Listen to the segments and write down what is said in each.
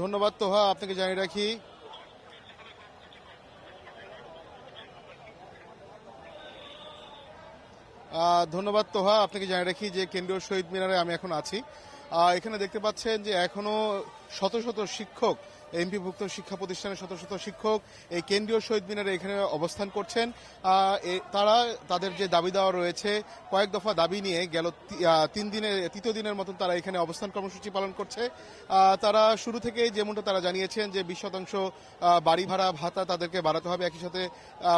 ধন্যবাদ তোহা, আপনাকে জানিয়ে রাখি। ধন্যবাদ তোহা, আপনাকে জানিয়ে রাখি যে কেন্দ্রীয় শহীদ মিনারে আমি এখন আছি। এখানে দেখতে পাচ্ছেন যে এখনও শত শত শিক্ষক এমপিভুক্ত শিক্ষা প্রতিষ্ঠানের শত শত শিক্ষক এই কেন্দ্রীয় শহীদ মিনারে এখানে অবস্থান করছেন। তারা তাদের যে দাবি দেওয়া রয়েছে, কয়েক দফা দাবি নিয়ে গেল তিন দিনের তৃতীয় দিনের মতন তারা এখানে অবস্থান কর্মসূচি পালন করছে। তারা শুরু থেকেই যেমনটা তারা জানিয়েছেন যে বিশ শতাংশ বাড়ি ভাড়া ভাতা তাদেরকে বাড়াতে হবে। একই সাথে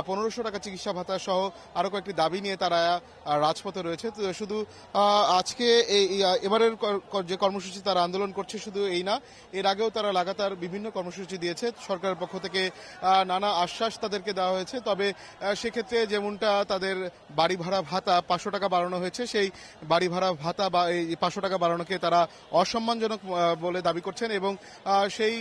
পনেরোশো টাকা চিকিৎসা ভাতা সহ আরও কয়েকটি দাবি নিয়ে তারা রাজপথে রয়েছে। শুধু আজকে এবারের যে কর্মসূচি তারা আন্দোলন করছে শুধু এই না, এর আগেও তারা লাগাতার বিভিন্ন কর্মসূচি দিয়েছে। সরকারের পক্ষ থেকে নানা আশ্বাস তাদেরকে দেওয়া হয়েছে। তবে সেক্ষেত্রে যেমনটা তাদের বাড়ি ভাড়া ভাতা পাঁচশো টাকা বাড়ানো হয়েছে, সেই বাড়ি ভাড়া ভাতা বা এই পাঁচশো টাকা বাড়ানোকে তারা অসম্মানজনক বলে দাবি করছেন এবং সেই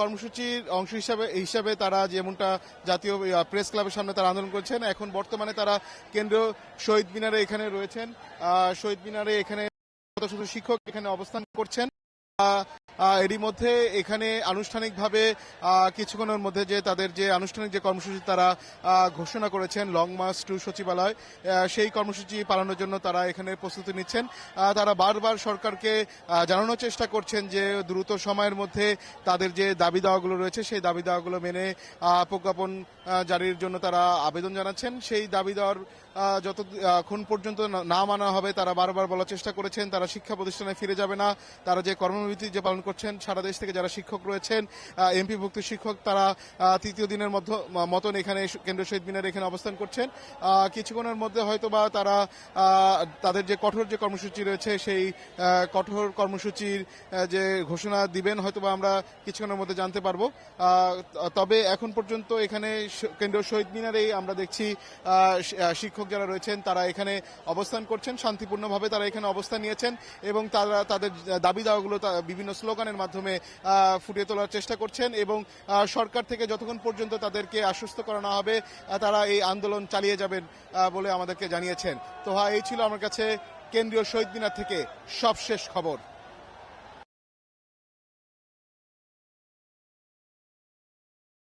কর্মসূচির অংশ হিসাবে হিসাবে তারা যেমনটা জাতীয় প্রেস ক্লাবের সামনে তারা আন্দোলন করছেন, এখন বর্তমানে তারা কেন্দ্রীয় শহীদ মিনারে এখানে রয়েছেন। শহীদ মিনারে এখানে শত শত শিক্ষক এখানে অবস্থান করছেন। এরই মধ্যে এখানে আনুষ্ঠানিকভাবে কিছুক্ষণের মধ্যে যে তাদের যে আনুষ্ঠানিক যে কর্মসূচি তারা ঘোষণা করেছেন লং মার্চ টু সচিবালয় সেই কর্মসূচি পালনের জন্য তারা এখানে প্রস্তুতি নিচ্ছেন। তারা বারবার সরকারকে জানানোর চেষ্টা করছেন যে দ্রুত সময়ের মধ্যে তাদের যে দাবি দাওয়াগুলো রয়েছে, সেই দাবি দাওয়াগুলো মেনে প্রজ্ঞাপন জারির জন্য তারা আবেদন জানাচ্ছেন। সেই দাবি দেওয়ার যতক্ষণ পর্যন্ত না মানা হবে, তারা বারবার বলার চেষ্টা করেছেন। তারা শিক্ষা প্রতিষ্ঠানে ফিরে যাবে না। তারা যে কর্মবিধি যে পালন করছেন সারা দেশ থেকে যারা শিক্ষক রয়েছেন এমপি ভুক্ত শিক্ষক, তারা তৃতীয় দিনের মধ্য মতন এখানে কেন্দ্রীয় শহীদ মিনারে এখানে অবস্থান করছেন। কিছুক্ষণের মধ্যে হয়তো বা তারা তাদের যে কঠোর যে কর্মসূচি রয়েছে, সেই কঠোর কর্মসূচির যে ঘোষণা দিবেন হয়তো বা আমরা কিছুক্ষণের মধ্যে জানতে পারব। তবে এখন পর্যন্ত এখানে কেন্দ্রীয় শহীদ মিনারেই আমরা দেখছি শিক্ষক যারা রয়েছেন, তারা এখানে অবস্থান করছেন। শান্তিপূর্ণভাবে তারা এখানে অবস্থান নিয়েছেন এবং তারা, তাদের দাবি দাওয়াগুলো বিভিন্ন স্লোগানের মাধ্যমে ফুটিয়ে তোলার চেষ্টা করছেন এবং সরকার থেকে যতক্ষণ পর্যন্ত তাদেরকে আশ্বস্ত করানো হবে তারা এই আন্দোলন চালিয়ে যাবেন বলে আমাদেরকে জানিয়েছেন। তো হ্যাঁ এই ছিল আমার কাছে কেন্দ্রীয় শহীদ মিনার থেকে সবশেষ খবর।